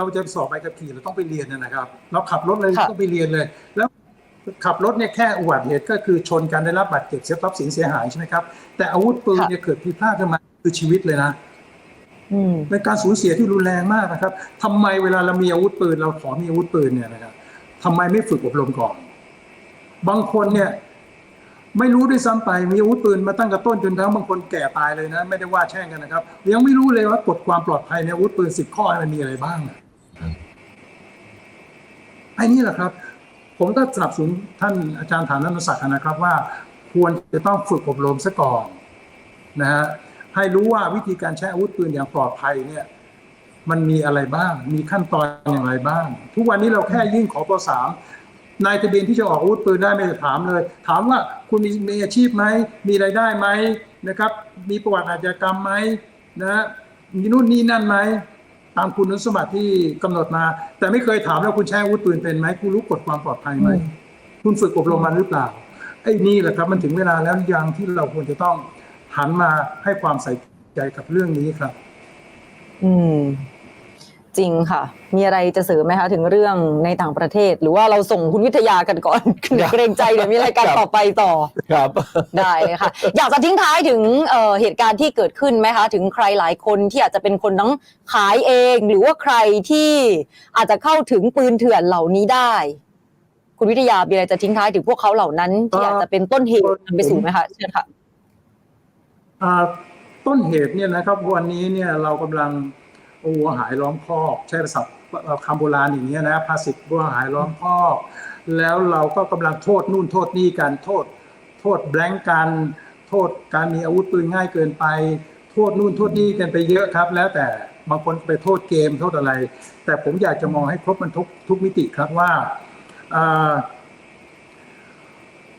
เราจะสอบใบขับขี่เราต้องไปเรียนนะนะครับ เราขับรถเลยค่ะต้องไปเรียนเลย แล้วขับรถเนี่ยแค่อุบัติเหตุก็คือชนกันได้รับบาดเจ็บเสียทรัพย์สินเสียหายใช่ไหมครับ แต่อาวุธปืนเนี่ยเกิดผิดพลาดขึ้นมาคือชีวิตเลยนะอืมเป็นการสูญเสียที่รุนแรงมากนะครับทำไมเวลาเรามีอาวุธปืน เราขอมีอาวุธปืนเนี่ยนะครับทำไมไม่ฝึกอบรมก่อน บางคนเนี่ย ไม่รู้ด้วยซ้ำไปมีอาวุธปืนมาตั้งแต่ต้นจนทั้งบางคนแก่ตายเลยนะ ไม่ได้ว่าแช่งกันนะครับยังไม่รู้เลยว่ากฎความปลอดภัยในอาวุธปืนสิบข้อมันมีอะไรบ้างอะ ไอ้นี่แหละครับ ผมก็สนับสนุนท่านอาจารย์ฐานันศักดิ์นะครับว่า ควรจะต้องฝึกอบรมซะก่อนนะฮะให้รู้ว่าวิธีการใช้อาวุธปืนอย่างปลอดภัยเนี่ยมันมีอะไรบ้าง มีขั้นตอนอย่างไรบ้าง ทุกวันนี้เราแค่ยื่นขอปสามนายทะเบียนที่จะออกอาวุธปืนได้ไม่ได้ถามเลย ถามว่าคุณมีมีอาชีพไหม มีรายได้ไหมนะครับ มีประวัติอาชญากรรมไหมนะมีนู่นนี่นั่นไหม ตามคุณสมบัติที่กำหนดมา แต่ไม่เคยถามแล้วคุณใช้อาวุธปืนเป็นไหมคุณรู้กฎความปลอดภัยไหมอืมคุณฝึกอบรมมันหรือเปล่าไอ้นี่แหละครับมันถึงเวลาแล้วยังที่เราควรจะต้องหันมาให้ความใส่ใจกับเรื่องนี้ครับ อืม จริงค่ะ มีอะไรจะเสริมไหมคะ ถึงเรื่องในต่างประเทศ หรือว่าเราส่งคุณวิทยากันก่อนเดี๋ยวเกรงใจเดี๋ยวมีรายการครับต่อไปต่อครับ ได้เลยค่ะ อยากจะทิ้งท้ายถึงเอ่อเหตุการณ์ที่เกิดขึ้นไหมคะ ถึงใครหลายคนที่อาจจะเป็นคนทั้งขายเอง หรือว่าใครที่อาจจะเข้าถึงปืนเถื่อนเหล่านี้ได้ คุณวิทยามีอะไรจะทิ้งท้ายถึงพวกเขาเหล่านั้น ที่เอ่อออาจจะเป็นต้นเหตุนำไปสู่ไหมคะเชิญค่ะอ่าต้นเหตุเนี่ยนะครับวันนี้เนี่ยเรากำลัง เอาวัวหายล้อมคอกใช้ภาษาคำโบราณอย่างเงี้นะภาษิตวัวหายล้อมคอก แล้วเราก็กำลังโทษนู่นโทษนี่กันโทษ โทษแบงก์กันโทษการมีอาวุธปืนง่ายเกินไป โทษนู่นโทษนี่กันไปเยอะครับ แล้วแต่บางคนไปโทษเกมโทษอะไร แต่ผมอยากจะมองให้ครบมันทุกทุกมิติครับว่า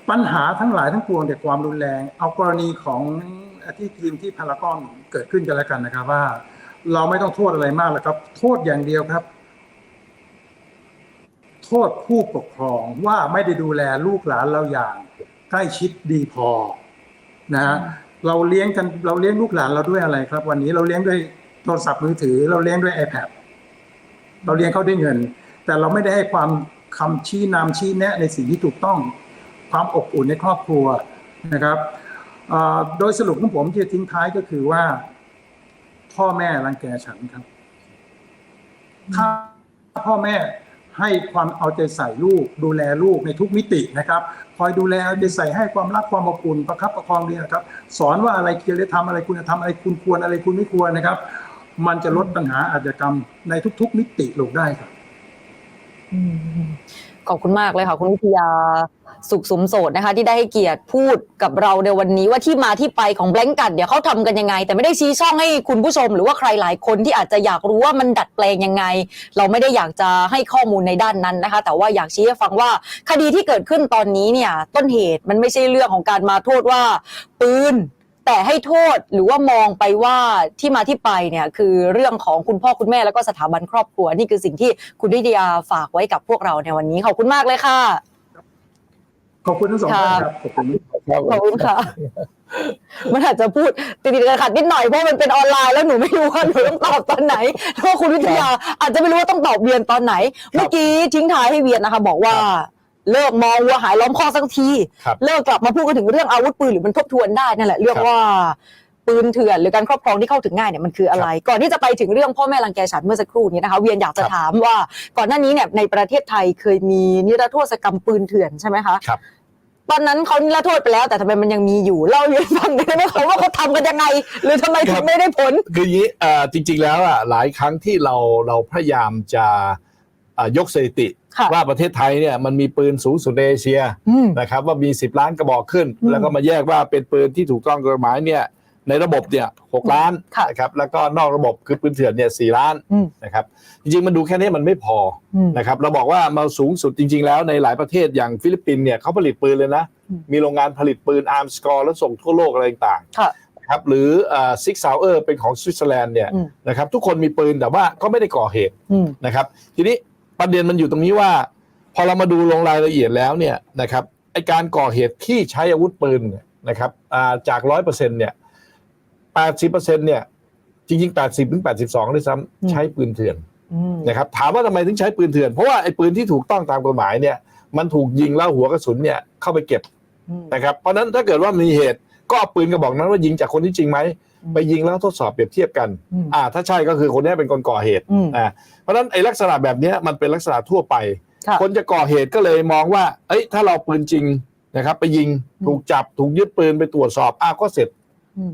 ปัญหาทั้งหลายทั้งปวงจากความรุนแรง เอากรณีของที่ทีมที่พารากอนเกิดขึ้นกันแล้วกันนะครับว่า เราไม่ต้องโทษอะไรมากแล้วครับ โทษอย่างเดียวครับ โทษผู้ปกครองว่าไม่ได้ดูแลลูกหลานเราอย่าง ใกล้ชิดดีพอ นะฮะเราเลี้ยงกันเราเลี้ยงลูกหลานเราด้วยอะไรครับ วันนี้เราเลี้ยงด้วยโทรศัพท์มือถือ เราเลี้ยงด้วย iPad เราเลี้ยงเขาด้วยเงิน แต่เราไม่ได้ให้ความคำชี้นำชี้แนะในสิ่งที่ถูกต้อง ความอบอุ่นในครอบครัวนะครับโดยสรุปของผมที่จะทิ้งท้ายก็คือว่า พ่อแม่รังแกฉันครับ ถ้าพ่อแม่ให้ความเอาใจใส่ลูก ดูแลลูกในทุกมิตินะครับคอยดูแลเอาใจใส่ให้ความรักความอบอุ่นประคับประคองดีนะครับ สอนว่าอะไรควรจะทำอะไรคุณจะทำอะไรคุณควรอะไรคุณไม่ควรนะครับ มันจะลดปัญหาอาชญากรรมในทุก ๆ มิติลงได้ครับ อืมขอบคุณมากเลยค่ะ คุณวิทยา สุขสมโสดนะคะ ที่ได้ให้เกียรติพูดกับเราในวันนี้ว่าที่มาที่ไปของแบงกัดเดี๋ยวเขาทำกันยังไง แต่ไม่ได้ชี้ช่องให้คุณผู้ชม หรือว่าใครหลายคนที่อาจจะอยากรู้ว่ามันดัดแปลงยังไง เราไม่ได้อยากจะให้ข้อมูลในด้านนั้นนะคะ แต่ว่าอยากชี้ให้ฟังว่าคดีที่เกิดขึ้นตอนนี้เนี่ยต้นเหตุมันไม่ใช่เรื่องของการมาโทษว่าปืนแต่ให้โทษหรือว่ามองไปว่าที่มาที่ไปเนี่ยคือเรื่องของคุณพ่อคุณแม่แล้วก็สถาบันครอบครัว นี่คือสิ่งที่คุณวิทยาฝากไว้กับพวกเราในวันนี้ขอบคุณมากเลยค่ะ ขอบคุณทั้งสองท่านครับ ขอบคุณครับขอบคุณค่ะ มันอาจจะพูดติดๆขัดๆนิดหน่อยเพราะมันเป็นออนไลน์แล้วหนูไม่รู้ว่าหนูต้องตอบตอนไหนเพราะคุณวิทยาอาจจะไม่รู้ว่าต้องตอบเวียนตอนไหน เมื่อกี้ทิ้งท้ายให้เวียนนะคะ บอกว่าเลิกมองวัวหายล้อมคอกสักทีครับเลิกกลับมาพูดกันถึงเรื่องอาวุธปืนหรือมันทบทวนได้นั่นแหละเรื่องครับว่า ปืนเถื่อนหรือการครอบครองที่เข้าถึงง่ายเนี่ยมันคืออะไร ก่อนที่จะไปถึงเรื่องพ่อแม่รังแกฉันเมื่อสักครู่นี้นะคะเวียนอยากจะครับถามว่า ก่อนหน้านี้เนี่ยในประเทศไทยเคยมีนิรโทษกรรมปืนเถื่อนใช่ไหมคะครับตอนนั้นเขานิรโทษไปแล้วแต่ทำไมมันยังมีอยู่เล่าให้ฟังได้ไหมคะว่าเขาทำกันยังไง หรือทำไมถึงไม่ได้ผลคืออย่างนี้เอ่อจริง ๆ แล้วอะหลายครั้งที่เราเราพยายามจะอะยกสถิติค่ะว่าประเทศไทยเนี่ยมันมีปืนสูงสุดในเอเชียอืมนะครับว่ามี 10 ล้านกระบอกขึ้นอืมแล้วก็มาแยกว่าเป็นปืนที่ถูกต้องกฎหมายเนี่ย ในระบบเนี่ยหกล้านค่ะนะครับแล้วก็นอกระบบคือปืนเถื่อนเนี่ยสี่ล้านอืม นะครับจริงๆมันดูแค่นี้มันไม่พออืม นะครับเราบอกว่ามาสูงสุดจริง ๆ แล้วในหลายประเทศอย่างฟิลิปปินส์เนี่ยเขาผลิตปืนเลยนะ อืม มีโรงงานผลิตปืนอาร์มสกอร์แล้วส่งทั่วโลกอะไรต่างค่ะ ๆนะครับหรือซิกซาวเออร์เป็นของสวิตเซอร์แลนด์เนี่ยอืม นะครับทุกคนมีปืนแต่ว่าก็ไม่ได้ก่อเหตุ อืม นะครับทีนี้ประเด็นมันอยู่ตรงนี้ว่า พอเรามาดูลงรายละเอียดแล้วเนี่ยนะครับไอการก่อเหตุที่ใช้อาวุธปืนเนี่ยนะครับอ่าจากร้อยเปอร์เซ็นต์เนี่ย แปดสิบเปอร์เซ็นต์เนี่ยจริงๆแปดสิบถึงแปดสิบสองด้วยซ้อืมำใช้ปืนเถื่อนอืมนะครับถามว่าทำไมถึงใช้ปืนเถื่อนเพราะว่าไอ้ปืนที่ถูกต้องตามกฎหมายเนี่ยมันถูกยิงแล้วหัวกระสุนเนี่ยเข้าไปเก็บอืมนะครับเพราะฉะนั้นถ้าเกิดว่ามีเหตุก็เอาปืนกระบอกนั้นว่ายิงจากคนที่จริงไหมอืมไปยิงแล้วทดสอบเปรียบเทียบกันอืมอ่า ถ้าใช่ก็คือคนนี้เป็นคนก่อเหตุอืมอ่าเพราะฉะนั้นไอ้ลักษณะแบบเนี้ยมันเป็นลักษณะทั่วไปค่ะคนจะก่อเหตุก็เลยมองว่า เอ้ย ถ้าเราเอาปืนจริงนะครับ ไปยิงอืมถูกจับถูกยึดปืนไปตรวจสอบอ้าวก็เสร็จอืม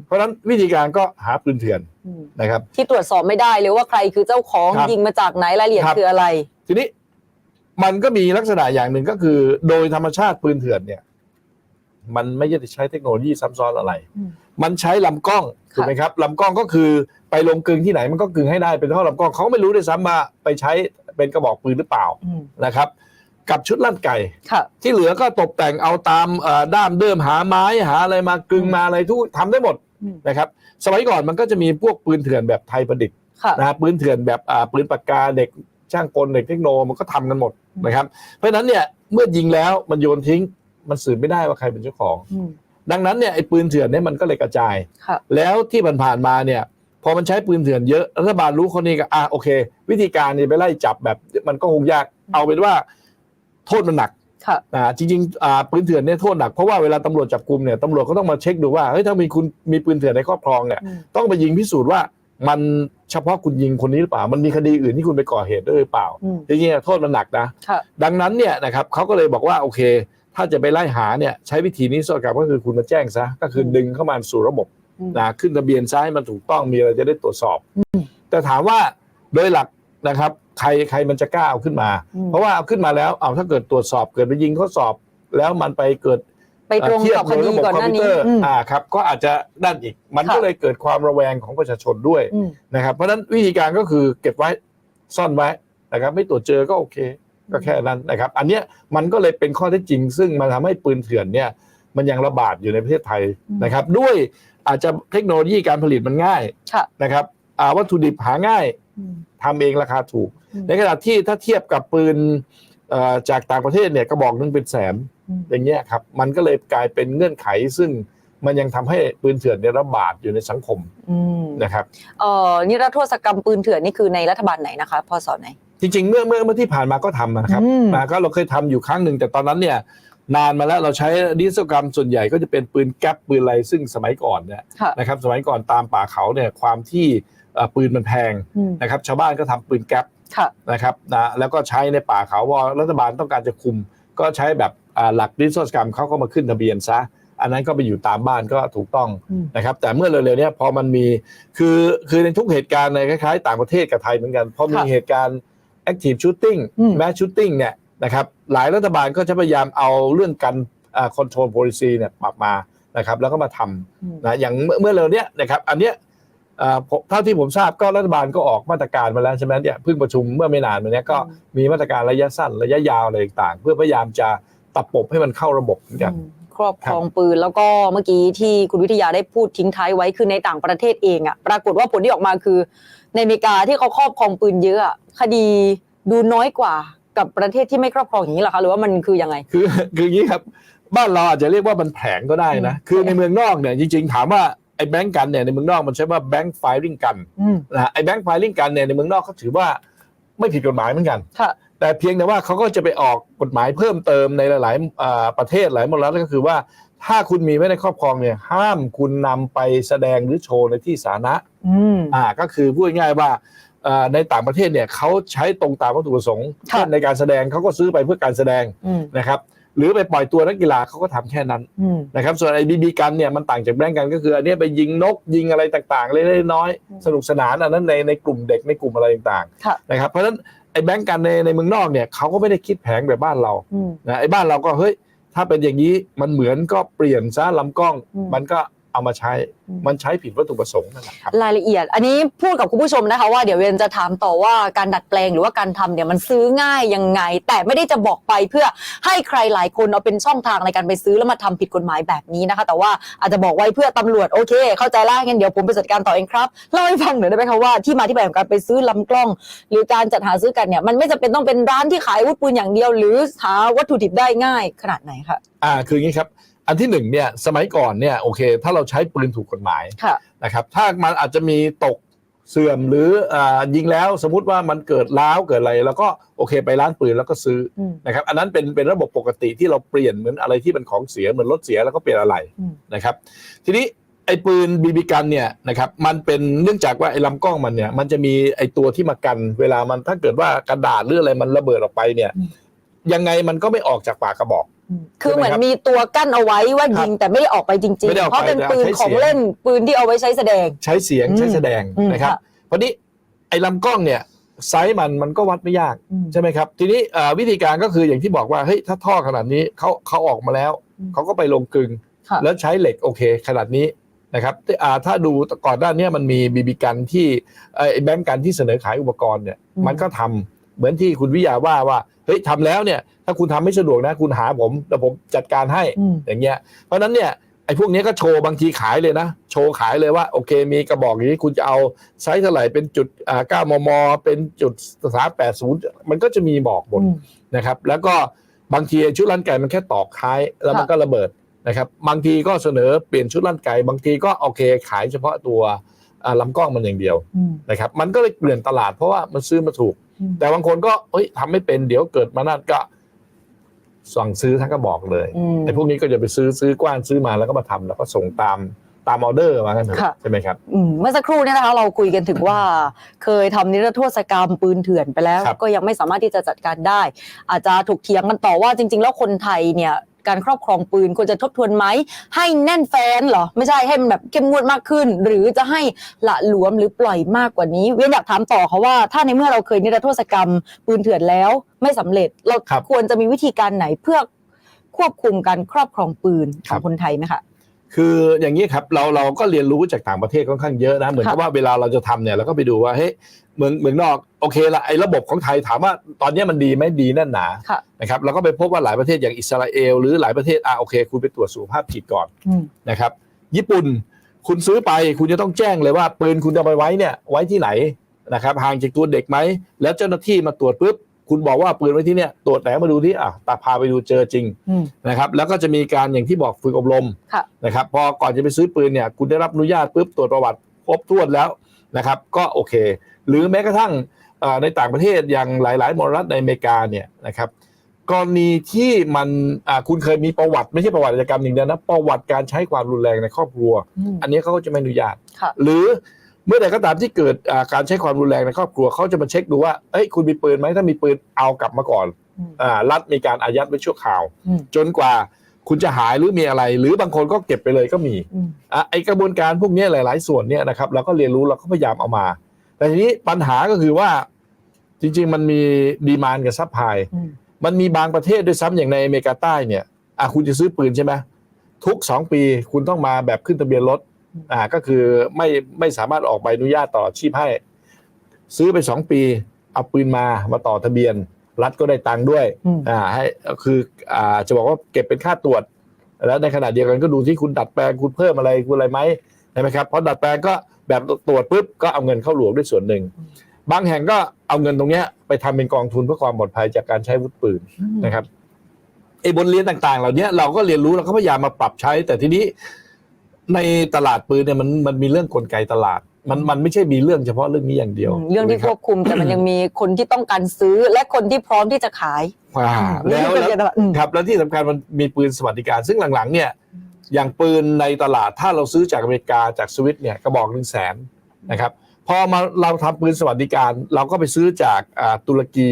เพราะฉะนั้นวิธีการก็หาปืนเถื่อนอืมนะครับ ที่ตรวจสอบไม่ได้เลยว่าใครคือเจ้าของครับยิงมาจากไหนรายละเอียดครับคืออะไร ทีนี้มันก็มีลักษณะอย่างหนึ่งก็คือ โดยธรรมชาติปืนเถื่อนเนี่ย มันไม่ได้ใช้เทคโนโลยีซับซ้อนอะไรอืมมันใช้ลำกล้องค่ะถูกไหมครับลำกล้องก็คือไปลงกลึงที่ไหนมันก็กลึงให้ได้เป็นท่อลำกล้องเขาก็ไม่รู้ด้วยซ้ำว่าไปใช้เป็นกระบอกปืนหรือเปล่าอืมนะครับ กับชุดลั่นไก่ค่ะที่เหลือก็ตกแต่งเอาตามเอ่อด้ามเดิมหาไม้หาอะไรมากลึงมาอะไรทุกทำได้หมดอืมนะครับ สมัยก่อนมันก็จะมีพวกปืนเถื่อนแบบไทยประดิษฐ์ค่ะนะฮะปืนเถื่อนแบบอ่าปืนปากกาเด็กช่างกลเด็กเทคโนมันก็ทำกันหมดอืมนะครับ เพราะฉะนั้นเนี่ยเมื่อยิงแล้วมันโยนทิ้ง มันสืบไม่ได้ว่าใครเป็นเจ้าของอืมดังนั้นเนี่ยไอ้ปืนเถื่อนเนี่ยมันก็เลยกระจายค่ะแล้วที่ผ่านๆมาเนี่ยพอมันใช้ปืนเถื่อนเยอะรัฐบาลรู้คนนี้ก็อะโอเค วิธีการเนี่ยไปไล่จับแบบมันก็คงยากเอาเป็นว่า โทษมันหนักค่ะอ่าจริงๆอ่าปืนเถื่อนเนี่ยโทษหนักเพราะว่าเวลาตำรวจจับกลุ่มเนี่ยตำรวจก็ต้องมาเช็คดูว่าเฮ้ยถ้ามีคุณมีปืนเถื่อนในครอบครองเนี่ยอืมต้องไปยิงพิสูจน์ว่ามันเฉพาะคุณยิงคนนี้หรือเปล่า มันมีคดีอื่นที่คุณไปก่อเหตุด้วยหรือเปล่าอืมจริงๆโทษมันหนักนะค่ะดังนั้นเนี่ยนะครับเขาก็เลยบอกว่าโอเค ถ้าจะไปไล่หาเนี่ยใช้วิธีนี้สกับก็คือคุณมาแจ้งซะก็คือดึงเข้ามาสู่ระบบอืมนะขึ้นทะเบียนซ้ายมันถูกต้องมีอะไรจะได้ตรวจสอบ แต่ถามว่าโดยหลักนะครับ ใครใครมันจะกล้าเอาขึ้นมาอืมเพราะว่าเอาขึ้นมาแล้วเอาถ้าเกิดตรวจสอบเกิดไปยิงทดสอบ แล้วมันไปเกิดไปตรงเทียกับคโดยดีระบบก่อนคอหมน้าพิวนี้เตอร์อืมอ่าครับ ก็อาจจะด้านอีก มันค่ะก็เลยเกิดความระแวงของประชาชนด้วยอืมนะครับ เพราะฉะนั้นวิธีการก็คือเก็บไว้ซ่อนไว้นะครับ ไม่ตรวจเจอก็โอเค ก็แค่นั้นนะครับ อันเนี้ยมันก็เลยเป็นข้อเท็จจริง ซึ่งมันทำให้ปืนเถื่อนเนี่ย มันยังระบาดอยู่ในประเทศไทยอืมนะครับ ด้วยอาจจะเทคโนโลยีการผลิตมันง่ายค่ะนะครับอ่าวัตถุดิบหาง่ายอืม ทำเองราคาถูกอืมในขณะที่ถ้าเทียบกับปืนเอ่อจากต่างประเทศเนี่ยกระบอกหนึงเป็นแสนอืมอย่างเงี้ยครับ มันก็เลยกลายเป็นเงื่อนไขซึ่งมันยังทำให้ปืนเถื่อนเนี่ยระบาดอยู่ในสังคมอืมนะครับเอ่อนิรโทษกรรมปืนเถื่อนนี่คือในรัฐบาลไหนนะคะพศไหน จริงๆ เมื่อเมื่อเมื่อที่ผ่านมาก็ทำนะครับอืมนะก็เราเคยทำอยู่ครั้งหนึ่งแต่ตอนนั้นเนี่ยนานมาแล้วเราใช้ดิสกรรมส่วนใหญ่ก็จะเป็นปืนแก๊ปปืนอะไรซึ่งสมัยก่อนเนี่ยค่ะนะครับสมัยก่อนตามป่าเขาเนี่ยความที่เอ่อ ปืนมันแพงอืมนะครับชาวบ้านก็ทำปืนแก๊ปค่ะนะครับนะแล้วก็ใช้ในป่าเขาพอรัฐบาลต้องการจะคุม ก็ใช้แบบอ่าหลักดิสกรรมเขาก็มาขึ้นทะเบียนซะอันนั้นก็ไปอยู่ตามบ้านก็ถูกต้องอืมนะครับแต่เมื่อเร็วๆเนี้พอมันมีคือคือในทุกเหตุการณ์ในคล้ายๆ ต่างประเทศกับไทยเหมือนกันพอมีค่ะเหตุการณ์ active shooting อืม mass shooting เนี่ยนะครับหลายรัฐบาลก็จะพยายามเอาเรื่องการอ่า control policy เนี่ยปรับมานะครับแล้วก็มาทอืมำนะอย่างเมื่อเมื่อเร็วเนี้ยนะครับอันเนี้ยอ่าผม เท่าที่ผมทราบก็รัฐบาลก็ออกมาตรการมาแล้วใช่ไหมเนี่ยเพิ่งประชุมเมื่อไม่นานมาเนี้ยก็อืมมีมาตรการระยะสั้นระยะยาวอะไรต่างๆ เพื่อพยายามจะตัดปบให้มันเข้าระบบเหมือนกันอืมครอบครองปืนแล้วก็เมื่อกี้ที่คุณวิทยาได้พูดทิ้งท้ายไว้คือในต่างประเทศเองอะปรากฏว่าผลที่ออกมาคือ ในอเมริกาที่เขาครอบครองปืนเยอะอะคดีดูน้อยกว่ากับประเทศที่ไม่ครอบครองอย่างนี้เหรอคะหรือว่ามันคือยังไง คือคืออย่างนี้ครับ บ้านเราอาจจะเรียกว่ามันแผลงก็ได้นะอืมคือในเมืองนอกเนี่ยจริง ๆ ถามว่า ไอ้แบงก์กันเนี่ยในเมืองนอกมันใช้ว่าแบงก์ไฟลิงกันอืมนะฮะไอ้แบงก์ไฟลิงกันเนี่ยในเมืองนอกเขาถือว่าไม่ผิดกฎหมายเหมือนกันค่ะแต่เพียงแต่ว่าเขาก็จะไปออกกฎหมายเพิ่มเติมในหลายๆอ่าประเทศหลายมลรัฐก็คือว่า ถ้าคุณมีไว้ในครอบครองเนี่ยห้ามคุณนำไปแสดงหรือโชว์ในที่สาธารณะอืมอ่าก็คือพูดง่ายๆว่าเอ่อในต่างประเทศเนี่ยเขาใช้ตรงตามวัตถุประสงค์ค่ะเช่นในการแสดงเขาก็ซื้อไปเพื่อการแสดงอืมนะครับ หรือไปปล่อยตัวนักกีฬาเขาก็ทำแค่นั้นอืมนะครับส่วนไอ้บีบีกันเนี่ยมันต่างจากแบงก์กันก็คือ อันเนี้ยไปยิงนกยิงอะไรต่างๆเล็กๆน้อยอืมๆสนุกสนานอันนั้นในในกลุ่มเด็กในกลุ่มอะไรต่างค่ะๆนะครับเพราะฉะนั้นไอ้แบงก์กันในในเมืองนอกเนี่ยเขาก็ไม่ได้คิดแผงแบบบ้านเราอืมนะไอ้บ้านเราก็เฮ้ยถ้าเป็นอย่างนี้มันเหมือนก็เปลี่ยนซะลำกล้องอืมมันก็ เอามาใช้อืมมันใช้ผิดวัตถุประสงค์นั่นแหละครับรายละเอียด อันนี้พูดกับคุณผู้ชมนะคะว่าเดี๋ยวเวนจะถามต่อว่าการดัดแปลงหรือว่าการทำเนี่ยมันซื้อง่ายยังไง แต่ไม่ได้จะบอกไปเพื่อให้ใครหลายคนเอาเป็นช่องทางในการไปซื้อแล้วมาทำผิดกฎหมายแบบนี้นะคะ แต่ว่าอาจจะบอกไว้เพื่อตำรวจโอเค เข้าใจแล้วงั้นเดี๋ยวผมไปจัดการต่อเองครับเล่าให้ฟังหน่อยได้ไหมคะว่าที่มาที่ไปของการไปซื้อลำกล้อง หรือการจัดหาซื้อกันเนี่ยมันไม่จำเป็นต้องเป็นร้านที่ขายอาวุธปืนอย่างเดียว หรือหาวัตถุดิบได้ง่ายขนาดไหนคะ อ่าคืออย่างนี้ครับ อันที่หนึ่งเนี่ยสมัยก่อนเนี่ยโอเค ถ้าเราใช้ปืนถูกกฎหมายค่ะนะครับถ้ามันอาจจะมีตกเสื่อมหรืออ่ายิงแล้วสมมติว่ามันเกิดล้าวเกิดอะไร แล้วก็โอเคไปร้านปืนแล้วก็ซื้ออืมนะครับอันนั้นเป็นเป็นระบบปกติที่เราเปลี่ยนเหมือนอะไรที่เป็นของเสียเหมือนรถเสียแล้วก็เปลี่ยนอะไรอืมนะครับ ทีนี้ไอ้ปืนบีบีกันเนี่ยนะครับมันเป็นเนื่องจากว่าไอ้ลำกล้องมันเนี่ยมันจะมีไอ้ตัวที่มากัน เวลามันถ้าเกิดว่ากระดาษหรืออะไรมันระเบิดออกไปเนี่ยอืมยังไงมันก็ไม่ออกจากปากกระบอก คือเหมือนใช่ไหมครับมีตัวกั้นเอาไว้ว่าครับยิงแต่ไม่ได้ออกไปจริงไม่ได้ๆออกไปเพราะเป็นปืนใช้ของเสียงเล่นปืนที่เอาไว้ใช้แสดง ใช้เสียงอืมใช้แสดงอืมนะครับค่ะเพราะนี้ไอ้ลำกล้องเนี่ยไซส์มันมันก็วัดไม่ยากอืมใช่ไหมครับ ทีนี้เอ่อวิธีการก็คืออย่างที่บอกว่าเฮ้ยถ้าท่อขนาดนี้เขาเขาออกมาแล้วอืมเขาก็ไปลงกลึงค่ะแล้วใช้เหล็กโอเค ขนาดนี้นะครับที่อ่าถ้าดูก่อนหน้านี้มันมีบีบีกันที่เอ่อไอ้แบงก์กันที่เสนอขายอุปกรณ์เนี่ยอืมมันก็ทำ เหมือนที่คุณวิยาว่าว่าเฮ้ยทำแล้วเนี่ย ถ้าคุณทำไม่สะดวกนะ คุณหาผมแล้วผมจัดการให้อืมอย่างเงี้ย เพราะฉะนั้นเนี่ยไอ้พวกนี้ก็โชว์บางทีขายเลยนะ โชว์ขายเลยว่า โอเค มีกระบอกอย่างนี้คุณจะเอาไซส์เท่าไหร่เป็นจุดอ่า9มม เป็นจุด380มันก็จะมีบอกหมดอืมนะครับ แล้วก็บางทีชุดลั่นไก่มันแค่ตอกท้ายแล้วมันค่ะก็ระเบิดนะครับ บางทีก็เสนอเปลี่ยนชุดลั่นไก่บางทีก็โอเคขายเฉพาะตัวอ่าลำกล้องมันอย่างเดียวอืมนะครับ มันก็เลยเปลี่ยนตลาดเพราะว่ามันซื้อมาถูกอืม แต่บางคนก็เฮ้ยทำไม่เป็นเดี๋ยวเกิดมานั่นก็สั่งซื้อทั้งกระบอกเลยอืมไอ้พวกนี้ก็จะไปซื้อซื้อกว้านซื้อมาแล้วก็มาทำแล้วก็ส่งตามตามออเดอร์มากันเถค่ะอะใช่ไหมครับอืมเมื่อสักครู่เนี่ยนะคะเราคุยกันถึงว่า เคยทำนิรโทษกรรมปืนเถื่อนไปแล้วครับก็ยังไม่สามารถที่จะจัดการได้ อาจจะถกเถียงกันต่อว่าจริง ๆ แล้วคนไทยเนี่ย การครอบครองปืนควรจะทบทวนไหม ให้แน่นแฟนเหรอ ไม่ใช่ให้มันแบบเข้มงวดมากขึ้น หรือจะให้ละหลวมหรือปล่อยมากกว่านี้ เวียนอยากถามต่อเขาว่า ถ้าในเมื่อเราเคยนิรโทษกรรม ปืนเถื่อนแล้วไม่สำเร็จเราครับควรจะมีวิธีการไหนเพื่อควบคุมการครอบครองปืนขครัองบคนไทยไหมคะ คืออย่างนี้ครับเราเราก็เรียนรู้จากต่างประเทศค่อนข้างเยอะนะเหมือนกับว่าเวลาเราจะทำเนี่ยเราก็ไปดูว่าเฮ้ยเมืองเมืองนอกโอเคละไอ้ระบบของไทยถามว่าตอนนี้มันดีไหมดีแน่นหนาค่ะนะครับเราก็ไปพบว่าหลายประเทศอย่างอิสราเอล หรือหลายประเทศอะโอเค คุณไปตรวจสุขภาพจิตก่อนอืม นะครับ ญี่ปุ่นคุณซื้อไปคุณจะต้องแจ้งเลยว่าปืนคุณจะไปไว้เนี่ยไว้ที่ไหนนะครับห่างจากตัวเด็กไหม แล้วเจ้าหน้าที่มาตรวจปุ๊บ คุณบอกว่าปืนไว้ที่เนี่ยตรวจไหนมาดูที่อะตาพาไปดูเจอจริงอืม นะครับ แล้วก็จะมีการอย่างที่บอกฝึกอบรมค่ะ นะครับ พอก่อนจะไปซื้อปืนเนี่ย คุณได้รับอนุญาตปุ๊บตรวจประวัติครบถ้วนแล้วนะครับ ก็โอเค หรือแม้กระทั่งเอ่อในต่างประเทศอย่างหลายๆมลรัฐในอเมริกาเนี่ยนะครับ กรณีที่มันอ่าคุณเคยมีประวัติไม่ใช่ประวัติอาชญากรรมอย่างเดียวนะประวัติการใช้ความรุนแรงในครอบครัว อืม อันนี้เขาก็จะไม่อนุญาต ค่ะ หรือ เมื่อใดก็ตามที่เกิดอ่าการใช้ความรุนแรงในครอบครัวเขาจะมาเช็คดูว่าเอ้ยคุณมีปืนไหมถ้ามีปืนเอากลับมาก่อนอืมอ่ารัฐมีการอายัดไว้ชั่วคราวอืมจนกว่าคุณจะหายหรือมีอะไร หรือบางคนก็เก็บไปเลยก็มีอืมอะไอกระบวนการพวกเนี้ยหลาย ๆ ส่วนเนี่ยนะครับเราก็เรียนรู้เราก็พยายามเอามา แต่ทีนี้ปัญหาก็คือว่าจริง ๆ มันมีดีมานกับซัพพลายอืมมันมีบางประเทศด้วยซ้ำอย่างในอเมริกาใต้เนี่ยอะคุณจะซื้อปืนใช่ไหมทุกสองปีคุณต้องมาแบบขึ้นทะเบียนรถ อ่าก็คือไม่ไม่สามารถออกใบอนุญาตต่ออาชีพให้ ซื้อไปสองปีเอาปืนมามาต่อทะเบียน รัฐก็ได้ตังค์ด้วยอืมอ่าให้คืออ่าจะบอกว่าเก็บเป็นค่าตรวจ แล้วในขณะเดียวกันก็ดูที่คุณดัดแปลงคุณเพิ่มอะไรคุณอะไรไหมใช่ไหมครับเพราะดัดแปลงก็แบบตรวจปุ๊บก็เอาเงินเข้าหลวงด้วยส่วนหนึ่ง บางแห่งก็เอาเงินตรงเนี้ยไปทำเป็นกองทุนเพื่อความปลอดภัยจากการใช้อาวุธปืนนะครับไอ้บทเรียนต่างๆ เหล่านี้เราก็เรียนรู้เราก็พยายามมาปรับใช้แต่ทีนี้ ในตลาดปืนเนี่ยมันมันมีเรื่องกลไกตลาด มันมันไม่ใช่มีเรื่องเฉพาะเรื่องนี้อย่างเดียวอืมเรื่องที่นะคควรับบคุมแต่มันยังมีคนที่ต้องการซื้อและคนที่พร้อมที่จะขายอ่าเรื่แล้องวที่แล้วเป็นเกี่ยวกับอืมครับแล้วที่สำคัญมันมีปืนสวัสดิการ ซึ่งหลังๆ เนี่ย อย่างปืนในตลาดถ้าเราซื้อจากอเมริกาจากสวิตเนี่ยกระบอกหนึ่งแสนนะครับพอมาเราทำปืนสวัสดิการ เราก็ไปซื้อจากอ่าตุรกี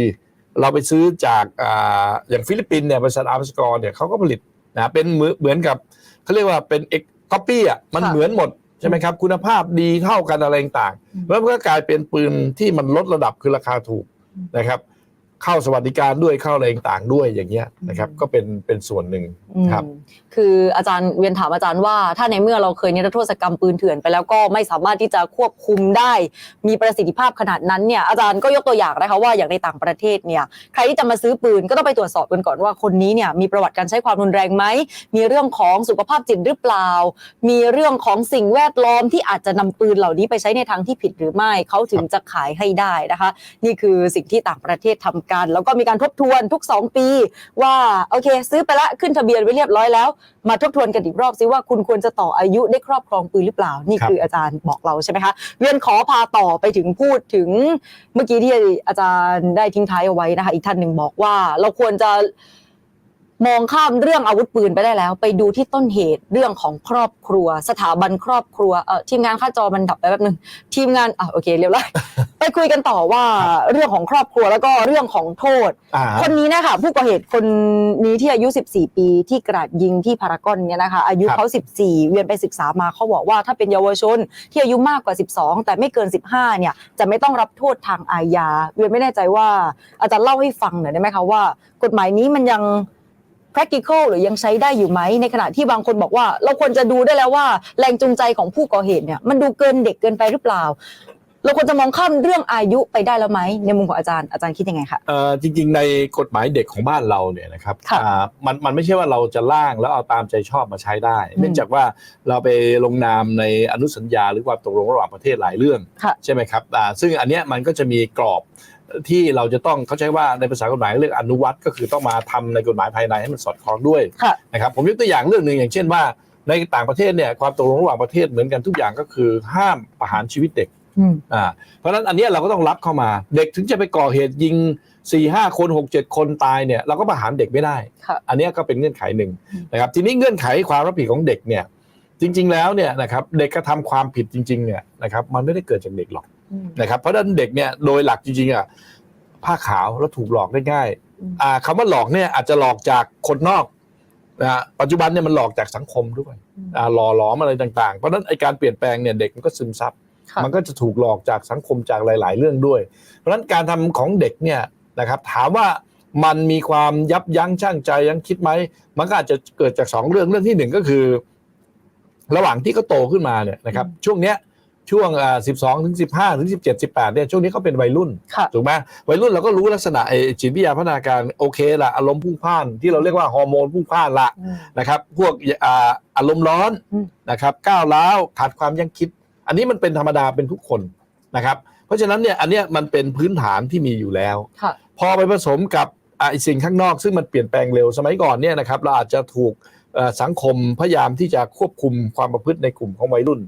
เราไปซื้อจากอ่าอย่างฟิลิปปินส์เนี่ยบริษัทอาร์มสกอร์เนี่ยเขาก็ผลิตนะเป็นเหมือนเหมือนกับเขาเรียกว่าเป็นเอก คอปปี้อะมันค่ะเหมือนหมดใช่ไหมครับ คุณภาพดีเท่ากันอะไรต่างอืมๆแล้วมันก็กลายเป็นปืนที่มันลดระดับคือราคาถูกนะครับ เข้าสวัสดิการด้วยเข้าอะไรต่างๆด้วยอย่างเงี้ยนะครับ ก็เป็นเป็นส่วนหนึ่งอืมครับ คืออาจารย์เวียนถามอาจารย์ว่า ถ้าในเมื่อเราเคยนิรโทษกรรมปืนเถื่อนไปแล้วก็ไม่สามารถที่จะควบคุมได้ มีประสิทธิภาพขนาดนั้นเนี่ยอาจารย์ก็ยกตัวอย่างนะคะว่าอย่างในต่างประเทศเนี่ยใครที่จะมาซื้อปืนก็ต้องไปตรวจสอบกันก่อนว่าคนนี้เนี่ยมีประวัติการใช้ความรุนแรงไหมมีเรื่องของสุขภาพจิตหรือเปล่า มีเรื่องของสิ่งแวดล้อมที่อาจจะนำปืนเหล่านี้ไปใช้ในทางที่ผิดหรือไม่เขาถึงจะขายให้ได้นะคะ นี่คือสิ่งที่ต่างประเทศทำกันกัน แล้วก็มีการทบทวนทุก 2 ปี ว่าโอเค ซื้อไปละขึ้นทะเบียนไว้เรียบร้อยแล้ว มาทบทวนกันอีกรอบซิว่าคุณควรจะต่ออายุได้ครอบครองปืนหรือเปล่า นี่ครับคืออาจารย์บอกเราใช่ไหมคะเวียนขอพาต่อไปถึงพูดถึงเมื่อกี้ที่อาจารย์ได้ทิ้งท้ายเอาไว้นะคะ อีกท่านหนึ่งบอกว่าเราควรจะ มองข้ามเรื่องอาวุธปืนไปได้แล้ว ไปดูที่ต้นเหตุเรื่องของครอบครัว สถาบันครอบครัวเออทีมงานค่าจอมันดับไปแป๊บนึงทีมงานอะโอเคเรียบร้อยไปคุยกันต่อว่าเรื่องของครอบครัวแล้วก็เรื่องของโทษอ่าคนนี้นะคะผู้ก่อเหตุคนนี้ที่อายุ 14 ปีที่กราดยิงที่พารากอนเนี่ยนะคะ อายุครับเขา 14 เวียนไปศึกษามาเขาบอกว่าถ้าเป็นเยาวชนที่อายุมากกว่า 12 แต่ไม่เกิน 15 เนี่ยจะไม่ต้องรับโทษทางอาญาเวียนไม่แน่ใจว่าอาจารย์เล่าให้ฟังหน่อยได้ไหมคะว่า กฎหมายนี้มันยัง practical หรือยังใช้ได้อยู่ไหม ในขณะที่บางคนบอกว่า เราควรจะดูได้แล้วว่า แรงจูงใจของผู้ก่อเหตุเนี่ยมันดูเกินเด็กเกินไปหรือเปล่า เราควรจะมองข้ามเรื่องอายุไปได้แล้วไหมในมุมของอาจารย์อาจารย์คิดยังไงคะเอ่อจริง ๆ ในกฎหมายเด็กของบ้านเราเนี่ยนะครับค่ะอ่ามันมันไม่ใช่ว่าเราจะร่างแล้วเอาตามใจชอบมาใช้ได้อืมเนื่องจากว่าเราไปลงนามในอนุสัญญาหรือความตกลงระหว่างประเทศหลายเรื่องค่ะใช่ไหมครับอ่าซึ่งอันเนี้ยมันก็จะมีกรอบ ที่เราจะต้องเขาใช้ว่าในภาษากฎหมายเรียกอนุวัตก็คือต้องมาทำในกฎหมายภายในให้มันสอดคล้องด้วยค่ะนะครับผมยกตัวอย่างเรื่องหนึ่งอย่างเช่นว่า ในต่างประเทศเนี่ยความตกลงระหว่างประเทศเหมือนกันทุกอย่างก็คือห้ามประหารชีวิตเด็กอืมอ่าเพราะฉะนั้นอันเนี้ยเราก็ต้องรับเข้ามา เด็กถึงจะไปก่อเหตุยิง4ี่ห้าคน6 7คนตายเนี่ยเราก็ประหารเด็กไม่ได้ค่ะอันเนี้ยก็เป็นเงื่อนไขหนึ่งอืมนะครับทีนี้เงื่อนไขความรับผิดของเด็กเนี่ยจริง ๆ แล้วเนี่ยนะครับเด็กกระทำความผิดจริงๆเนี่ยนะครับมันไม่ได้เกิดจากเด็กหรอกอืม นะครับเพราะฉะนั้นเด็กเนี่ยโดยหลักจริงๆอะผ้าขาวแล้วถูกหลอกได้ง่ายอืมอ่าคำว่าหลอกเนี่ยอาจจะหลอกจากคนนอกนะฮะปัจจุบันเนี่ยมันหลอกจากสังคมด้วยอ่าหล่อหลอมอะไรต่างๆ เพราะฉะนั้นไอการเปลี่ยนแปลงเนี่ยเด็กมันก็ซึมซับค่ะมันก็จะถูกหลอกจากสังคมจากหลาย ๆ เรื่องด้วย เพราะฉะนั้นการทำของเด็กเนี่ยนะครับถามว่ามันมีความยับยั้งชั่งใจยั้งคิดไหมมันก็อาจจะเกิดจากสองเรื่องเรื่องที่หนึ่งก็คือ ระหว่างที่เขาโตขึ้นมาเนี่ยนะครับช่วงเนี้ย ช่วงอ่า12ถึง15ถึง17 18เนี่ยช่วงนี้เขาเป็นวัยรุ่น ค่ะ ถูกไหมวัยรุ่นเราก็รู้ลักษณะไอ้จิตวิทยาพัฒนาการโอเคละอารมณ์พุ่งพล่านที่เราเรียกว่าฮอร์โมนพุ่งพล่านละอืม นะครับ พวกอ่าอารมณ์ร้อนอืม นะครับก้าวร้าวขาดความยั้งคิด อันนี้มันเป็นธรรมดาเป็นทุกคนนะครับ เพราะฉะนั้นเนี่ยอันเนี้ยมันเป็นพื้นฐานที่มีอยู่แล้ว ค่ะ พอไปผสมกับอ่าไอ้สิ่งข้างนอกซึ่งมันเปลี่ยนแปลงเร็วสมัยก่อนเนี่ยนะครับเราอาจจะถูกเอ่อสังคมพยายามที่จะควบคุมความประพฤติในกลุ่มของวัยรุ่น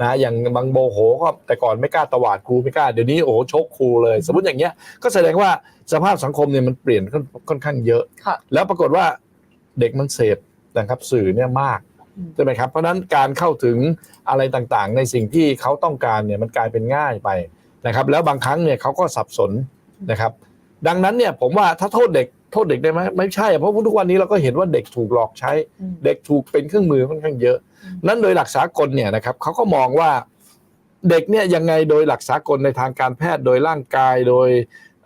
นะอย่างบางโมโหก็แต่ก่อนไม่กล้าตวาดครูไม่กล้าเดี๋ยวนี้โอ้โหชกครูเลย สมมติอย่างเงี้ยก็แสดงว่าสภาพสังคมเนี่ยมันเปลี่ยนค่อนค่อนข้างเยอะค่ะแล้วปรากฏว่าเด็กมันเสพนะครับสื่อเนี่ยมากอืมใช่ไหมครับเพราะฉะนั้นการเข้าถึงอะไรต่างๆ ในสิ่งที่เขาต้องการเนี่ยมันกลายเป็นง่ายไปนะครับ แล้วบางครั้งเนี่ยเขาก็สับสนนะครับ ดังนั้นเนี่ยผมว่าถ้าโทษเด็ก โทษเด็กได้ไหมไม่ใช่ เพราะว่าทุกวันนี้เราก็เห็นว่าเด็กถูกหลอกใช้อืมเด็กถูกเป็นเครื่องมือค่อนข้างเยอะอืมนั้นโดยหลักสากลเนี่ยนะครับเขาก็มองว่าเด็กเนี่ยยังไงโดยหลักสากลในทางการแพทย์ โดยร่างกายโดย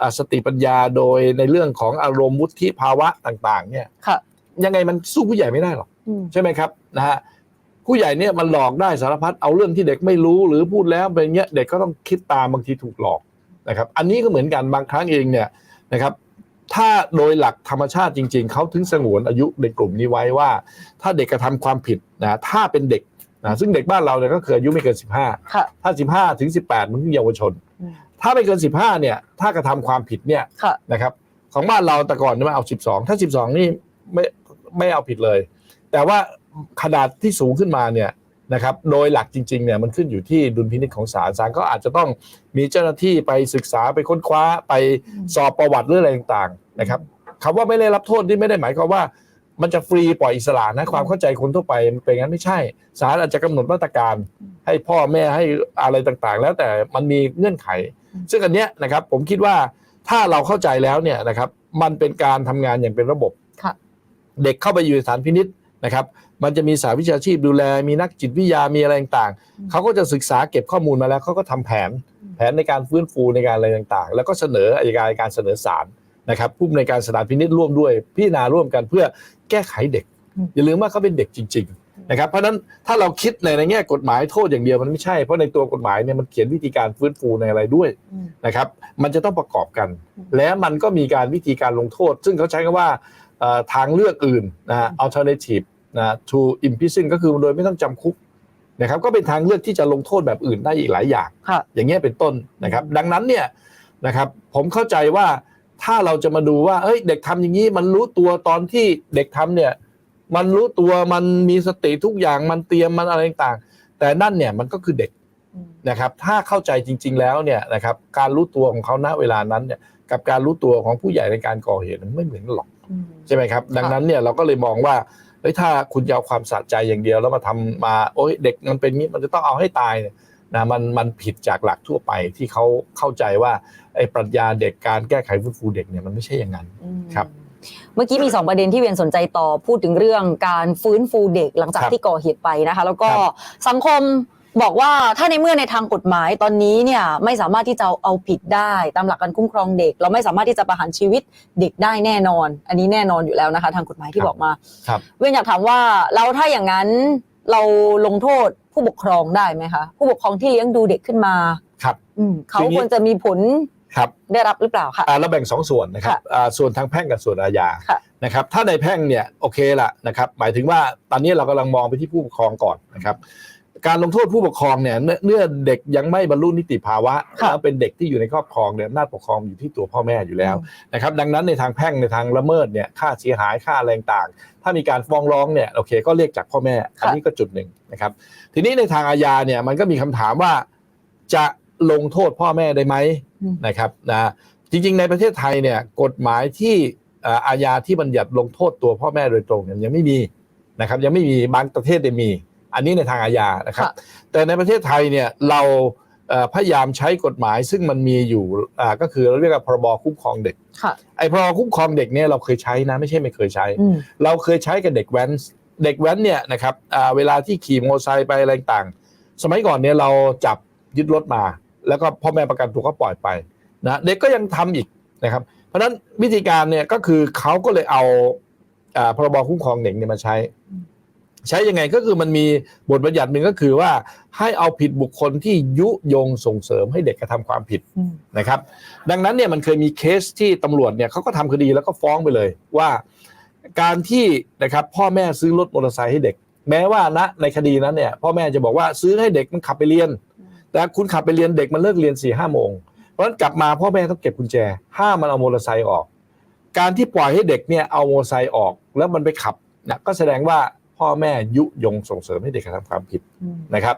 อ่าสติปัญญาโดยในเรื่องของอารมณ์วุฒิภาวะต่าง ๆ เนี่ยค่ะยังไงมันสู้ผู้ใหญ่ไม่ได้หรอกอืมใช่ไหมครับนะฮะผู้ใหญ่เนี่ยมันหลอกได้สารพัดเอาเรื่องที่เด็กไม่รู้หรือพูดแล้วเป็นเงี้ยเด็กก็ต้องคิดตามบางทีถูกหลอกนะครับ อันนี้ก็เหมือนกันบางครั้งเองเนี่ยนะครับ ถ้าโดยหลักธรรมชาติจริง ๆ เขาถึงสงวนอายุในกลุ่มนี้ไว้ว่า ถ้าเด็กกระทำความผิดนะถ้าเป็นเด็กนะซึ่งเด็กบ้านเราเนี่ยก็คืออายุไม่เกิน 15ค่ะถ้า 15 ถึง 18 มันคือเยาวชนอืมถ้าไม่เกิน 15 เนี่ย ถ้ากระทำความผิดเนี่ยค่ะนะครับ ของบ้านเราแต่ก่อนเนี่ยมันเอา 12 ถ้า 12 นี่ไม่ไม่เอาผิดเลย แต่ว่าขนาดที่สูงขึ้นมาเนี่ย นะครับโดยหลักจริงๆเนี่ยมันขึ้นอยู่ที่ดุลพินิจของศาลศาลก็อาจจะต้องมีเจ้าหน้าที่ไปศึกษาไปค้นคว้าไปสอบประวัติหรืออะไรต่างๆนะครับคำว่าไม่ได้รับโทษนี่ไม่ได้หมายความว่ามันจะฟรีปล่อยอิสระนะความเข้าใจคนทั่วไปมันเป็นงั้นไม่ใช่ศาลอาจจะกำหนดมาตรการ ให้พ่อแม่ให้อะไรต่างๆ แล้วแต่มันมีเงื่อนไขอืมซึ่งอันเนี้ยนะครับผมคิดว่าถ้าเราเข้าใจแล้วเนี่ยนะครับมันเป็นการทำงานอย่างเป็นระบบค่ะเด็กเข้าไปอยู่ในสถานพินิษนะครับ มันจะมีสายวิชาชีพดูแล มีนักจิตวิทยามีอะไรต่างอืมๆเขาก็จะศึกษาเก็บข้อมูลมาแล้วเขาก็ทำแผนอืมแผนในการฟื้นฟูในการอะไรต่างๆ แล้วก็เสนออัยการในการเสนอศาลนะครับผู้ในวยการสถานพินิษร่วมด้วยพิจารณาร่วมกันเพื่อแก้ไขเด็กอืมอย่าลืมว่าเขาเป็นเด็กจริง ๆ นะครับ เพราะฉะนั้นถ้าเราคิดในในแง่กฎหมายโทษอย่างเดียวมันไม่ใช่เพราะในตัวกฎหมายเนี่ยมันเขียนวิธีการฟื้นฟูในอะไรด้วยอืมนะครับ มันจะต้องประกอบกันอืมและมันก็มีการวิธีการลงโทษ ซึ่งเขาใช้คำว่าเอ่อทางเลือกอื่นนะ alternative นะ to imprison ก็คือโดยไม่ต้องจำคุกนะครับก็เป็นทางเลือกที่จะลงโทษแบบอื่นได้อีกหลายอย่าง ค่ะ อย่างเงี้ยเป็นต้นนะครับ ดังนั้นเนี่ยนะครับผมเข้าใจว่าถ้าเราจะมาดูว่าเอ้ยเด็กทำอย่างนี้มันรู้ตัวตอนที่เด็กทำเนี่ยมันรู้ตัวมันมีสติทุกอย่างมันเตรียมมันอะไรต่างๆ แต่นั่นเนี่ยมันก็คือเด็ก อืม นะครับถ้าเข้าใจจริง ๆ แล้วเนี่ยนะครับการรู้ตัวของเขาณเวลานั้นเนี่ยกับการรู้ตัวของผู้ใหญ่ในการก่อเหตุมันไม่เหมือนกันหรอกอืม ใช่ไหมครับ ดังนั้นเนี่ยเราก็เลยมองว่า เฮ้ยถ้าคุณจะเอาความสะใจอย่างเดียว แล้วมาทำมาโอ้ยเด็กมันเป็นงี้มันจะต้องเอาให้ตายเนี่ยนะมันมันผิดจากหลักทั่วไปที่เขาเข้าใจว่าไอ้ปรัชญาเด็กการแก้ไขฟื้นฟูเด็กเนี่ยมันไม่ใช่อย่างนั้นอืมครับเมื่อกี้มีสองประเด็นที่เวียนสนใจต่อพูดถึงเรื่องการฟื้นฟูเด็กหลังจากครับที่ก่อเหตุไปนะคะ แล้วก็ครับสังคม บอกว่าถ้าในเมื่อในทางกฎหมายตอนนี้เนี่ยไม่สามารถที่จะเอาผิดได้ ตามหลักการคุ้มครองเด็ก เราไม่สามารถที่จะประหารชีวิตเด็กได้แน่นอน อันนี้แน่นอนอยู่แล้วนะคะ ทางกฎหมายที่บอกมาครับเวียนอยากถามว่าแล้วถ้าอย่างนั้นเราลงโทษผู้ปกครองได้ไหมคะ ผู้ปกครองที่เลี้ยงดูเด็กขึ้นมาครับอืมเขาทีนี้ควรจะมีผลครับได้รับหรือเปล่าคะอ่าเราแบ่งสองส่วนนะครับค่ะอ่าส่วนทางแพ่งกับส่วนอาญาค่ะนะครับถ้าในแพ่งเนี่ยโอเคละนะครับหมายถึงว่าตอนนี้เรากำลังมองไปที่ผู้ปกครองก่อนนะครับ การลงโทษผู้ปกครองเนี่ยเมื่อเมื่อเด็กยังไม่บรรลุนิติภาวะค่ะแล้วเป็นเด็กที่อยู่ในครอบครองเนี่ยอำนาจปกครองอยู่ที่ตัวพ่อแม่อยู่แล้วนะครับ ดังนั้นในทางแพ่งในทางละเมิดเนี่ยค่าเสียหายค่าอะไรต่างๆถ้ามีการฟ้องร้องเนี่ยโอเค ก็เรียกจากพ่อแม่ อันนี้ก็จุดหนึ่งนะครับ ทีนี้ในทางอาญาเนี่ยมันก็มีคำถามว่าจะลงโทษพ่อแม่ได้ไหมอืมนะครับนะจริง ๆ ในประเทศไทยเนี่ยกฎหมายที่เอ่ออาญาที่บัญญัติลงโทษตัวพ่อแม่โดยตรงเนี่ยยังไม่มีนะครับ ยังไม่มีบางประเทศเนี่ยมี อันนี้ในทางอาญานะครับค่ะแต่ในประเทศไทยเนี่ยเราเอ่อพยายามใช้กฎหมายซึ่งมันมีอยู่อ่าก็คือเราเรียกว่าพรบคุ้มครองเด็กค่ะไอ้พรบคุ้มครองเด็กเนี่ยเราเคยใช้นะไม่ใช่ไม่เคยใช้อืมเราเคยใช้กับเด็กแว้นเด็กแว้นเนี่ยนะครับอ่าเวลาที่ขี่มอเตอร์ไซค์ไปอะไรต่างๆสมัยก่อนเนี่ยเราจับยึดรถมา แล้วก็พ่อแม่ประกันตัวก็ปล่อยไปนะเด็กก็ยังทำอีกนะครับ เพราะฉะนั้นวิธีการเนี่ยก็คือเขาก็เลยเอาอ่าพรบคุ้มครองเด็กเนี่ยมาใช้อืม ใช้ยังไงก็คือมันมีบทบัญญัติหนึ่งก็คือว่าให้เอาผิดบุคคลที่ยุยงส่งเสริมให้เด็กกระทำความผิดอืมนะครับ ดังนั้นเนี่ยมันเคยมีเคสที่ตำรวจเนี่ยเขาก็ทำคดีแล้วก็ฟ้องไปเลยว่า การที่นะครับพ่อแม่ซื้อรถมอเตอร์ไซค์ให้เด็ก แม้ว่าณในคดีนั้นเนี่ยพ่อแม่จะบอกว่าซื้อให้เด็กมันขับไปเรียน แต่คุณขับไปเรียนเด็กมันเลิกเรียน4ี่ห้าโมงเพราะฉะนั้นกลับมาพ่อแม่ต้องเก็บกุญแจ ห้ามมันเอามอเตอร์ไซค์ออก การที่ปล่อยให้เด็กเนี่ยเอามอเตอร์ไซค์ออก แล้วมันไปขับนะก็แสดงว่า พ่อแม่ยุยงส่งเสริมให้เด็กกระทำความผิดอืมนะครับ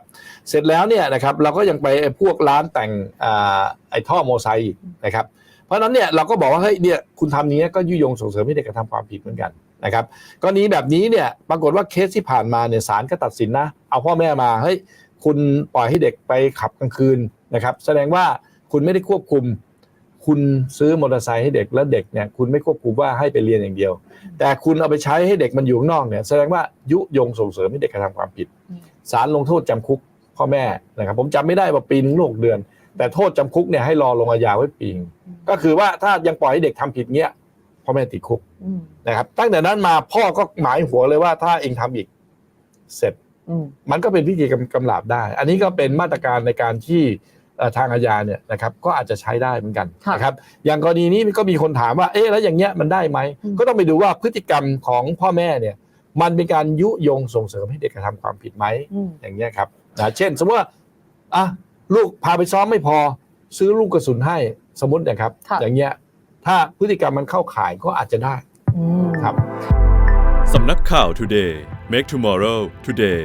เสร็จแล้วเนี่ยนะครับเราก็ยังไปพวกร้านแต่งอ่าไอ้ท่อโมอไซค์อีกนะครับ เพราะฉะนั้นเนี่ยเราก็บอกว่าเฮ้ยเนี่ยคุณทำอย่างนี้ยก็ยุยงส่งเสริมให้เด็กกระทำความผิดเหมือนกันนะครับกรณีแบบนี้เนี่ยปรากฏว่าเคสที่ผ่านมาเนี่ยศาลก็ตัดสินนะ เอาพ่อแม่มาเฮ้ยคุณปล่อยให้เด็กไปขับกลางคืนนะครับ แสดงว่าคุณไม่ได้ควบคุม คุณซื้อมอเตอร์ไซค์ให้เด็กแล้วเด็กเนี่ยคุณไม่ควบคุมว่าให้ไปเรียนอย่างเดียว แต่คุณเอาไปใช้ให้เด็กมันอยู่ข้างนอกเนี่ยแสดงว่ายุยงส่งเสริมให้เด็กกระทำความผิดอืมศาลลงโทษจำคุกพ่อแม่นะครับผมจำไม่ได้ว่าปีนึงโลกเดือน แต่โทษจำคุกเนี่ยให้รอลงอาญาไว้ปีนึงก็คือว่าถ้ายังปล่อยให้เด็กทำผิดเงี้ยพ่อแม่ติดคุกอืมนะครับ ตั้งแต่นั้นมาพ่อก็หมายหัวเลยว่าถ้าเองทำอีกเสร็จอืมมันก็เป็นพิธีกำกำลาบได้ อันนี้ก็เป็นมาตรการในการที่เอ่อ ทางอาญาเนี่ยนะครับก็อาจจะใช้ได้เหมือนกันค่ะนะครับอย่างกรณีนี้ก็มีคนถามว่าเอ๊ะแล้วอย่างเงี้ยมันได้ไหมอืมก็ต้องไปดูว่าพฤติกรรมของพ่อแม่เนี่ยมันเป็นการยุยงส่งเสริมให้เด็กกระทำความผิดไหมอืมอย่างเงี้ยครับนะเช่น สมมติว่าอะลูกพาไปซ้อมไม่พอ ซื้อลูกกระสุนให้สมมตินะครับค่ะอย่างเงี้ยถ้าพฤติกรรมมันเข้าข่ายก็อาจจะได้อืมครับสำนักข่าว Today Make Tomorrow Today